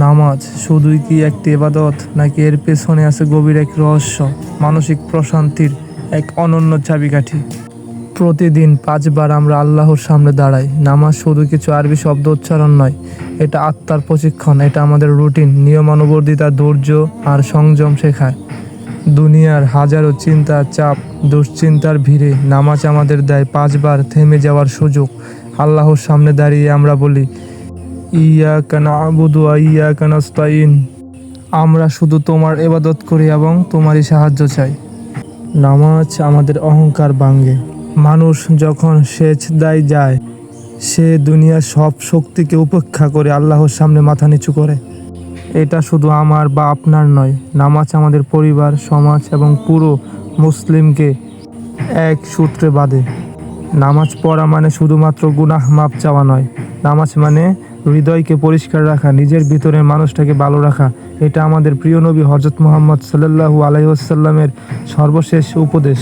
নামাজ শুধুই কি একটি এবাদত নাকি এর পেছনে আছে গভীর এক রহস্য, মানসিক প্রশান্তির এক অনন্য চাবিকাঠি? প্রতিদিন পাঁচবার আমরা আল্লাহর সামনে দাঁড়াই। নামাজ শুধু কিছু আরবি শব্দ উচ্চারণ নয়, এটা আত্মার প্রশিক্ষণ, এটা আমাদের রুটিন, নিয়মানুবর্তিতা, ধৈর্য আর সংযম শেখায়। দুনিয়ার হাজারো চিন্তা চাপ, দুশ্চিন্তার ভিড়ে নামাজ আমাদের দেয় পাঁচবার থেমে যাওয়ার সুযোগ। আল্লাহর সামনে দাঁড়িয়ে আমরা বলি ইয়া কেন ইয়া কেন আমরা শুধু তোমার এবাদত করি এবং তোমারই সাহায্য চাই। নামাজ আমাদের অহংকার ভাঙ্গে মানুষ যখন সেচ দায় যায়, সে দুনিয়ার সব শক্তিকে উপেক্ষা করে আল্লাহর সামনে মাথা নিচু করে। এটা শুধু আমার বা আপনার নয়, নামাজ আমাদের পরিবার, সমাজ এবং পুরো মুসলিমকে এক সূত্রে বাঁধে। নামাজ পড়া মানে শুধুমাত্র গুনাহ মাপ চাওয়া নয়, নামাজ মানে হৃদয়কে পরিষ্কার রাখা, নিজের ভিতরের মানুষটাকে ভালো রাখা, এটা আমাদের প্রিয় নবী হজরত মোহাম্মদ সাল্লাল্লাহু আলাইসাল্লামের সর্বশেষ উপদেশ।